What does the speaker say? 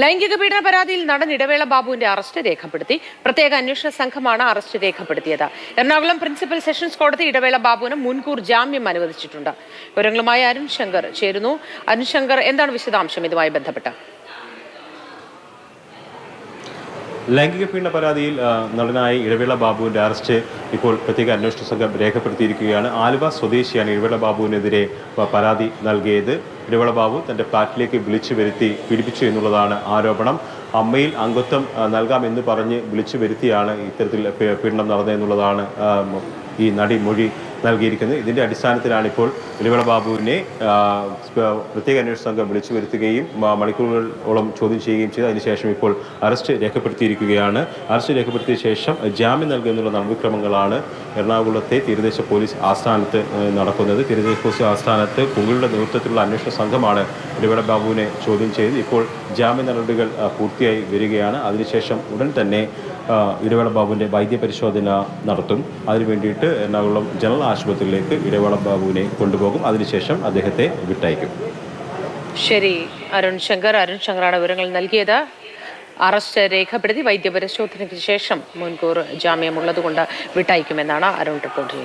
ലൈംഗിക പീഡന പരാതിയിൽ നടൻ ഇടവേള ബാബുവിന്റെ അറസ്റ്റ് രേഖപ്പെടുത്തി. പ്രത്യേക അന്വേഷണ സംഘമാണ് അറസ്റ്റ് രേഖപ്പെടുത്തിയത്. എറണാകുളം പ്രിൻസിപ്പൽ സെഷൻസ് കോടതി ഇടവേള ബാബുവിന് മുൻകൂർ ജാമ്യം അനുവദിച്ചിട്ടുണ്ട്. വിവരങ്ങളുമായി അരുൺ ശങ്കർ ചേരുന്നു. അരുൺ ശങ്കർ എന്താണ് വിശദാംശം ഇതുമായി ബന്ധപ്പെട്ട്? ലൈംഗിക പീഡന പരാതിയിൽ നടനായ ഇടവേള ബാബുവിന്റെ അറസ്റ്റ് ഇപ്പോൾ പ്രത്യേക അന്വേഷണ സംഘം രേഖപ്പെടുത്തിയിരിക്കുകയാണ്. ആലുവ സ്വദേശിയാണ് ഇടവേള ബാബുവിനെതിരെ പരാതി നൽകിയത്. ഇടവേള ബാബു തന്റെ ഫ്ളാറ്റിലേക്ക് വിളിച്ചു വരുത്തി പീഡിപ്പിച്ചു എന്നുള്ളതാണ് ആരോപണം. അമ്മയിൽ അംഗത്വം നൽകാമെന്ന് പറഞ്ഞ് വിളിച്ചു വരുത്തിയാണ് ഇത്തരത്തിൽ പീഡനം നടന്നതെന്നുള്ളതാണ് ഈ നടി മൊഴി നൽകിയിരിക്കുന്നത്. ഇതിന്റെ അടിസ്ഥാനത്തിലാണ് ഇപ്പോൾ ഇടവേള ബാബുവിനെ പ്രത്യേക അന്വേഷണ സംഘം വിളിച്ചു വരുത്തുകയും മണിക്കൂറുകളോളം ചോദ്യം ചെയ്യുകയും ചെയ്തു. അതിനുശേഷം ഇപ്പോൾ അറസ്റ്റ് രേഖപ്പെടുത്തിയിരിക്കുകയാണ്. അറസ്റ്റ് രേഖപ്പെടുത്തിയ ശേഷം ജാമ്യം നൽകുന്നുള്ള നടപടിക്രമങ്ങളാണ് എറണാകുളത്തെ തീരദേശ പോലീസ് ആസ്ഥാനത്ത് നടക്കുന്നത്. തീരദേശ പോലീസ് ആസ്ഥാനത്ത് പുകളുടെ നേതൃത്വത്തിലുള്ള അന്വേഷണ സംഘമാണ് ഇടവേള ബാബുവിനെ ചോദ്യം ചെയ്ത് ഇപ്പോൾ ജാമ്യ നടപടികൾ പൂർത്തിയായി വരികയാണ്. അതിനുശേഷം ഉടൻ തന്നെ ഇടവേള ബാബുവിന്റെ വൈദ്യപരിശോധന നടത്തും. അതിനു വേണ്ടിയിട്ട് എറണാകുളം ജനറൽ ആശുപത്രിയിലേക്ക് ഇടവേള ബാബുവിനെ കൊണ്ടുപോകും. അതിനുശേഷം അദ്ദേഹത്തെ വിട്ടയക്കും. ശരി. അരുൺ ശങ്കർ അരുൺ ശങ്കറാണ് വിവരങ്ങൾ നൽകിയത്. അറസ്റ്റ് രേഖപ്പെടുത്തി വൈദ്യപരിശോധനയ്ക്ക് ശേഷം മുൻകൂർ ജാമ്യമുള്ളതുകൊണ്ട് വിട്ടയക്കുമെന്നാണ് അരുൺ റിപ്പോർട്ട്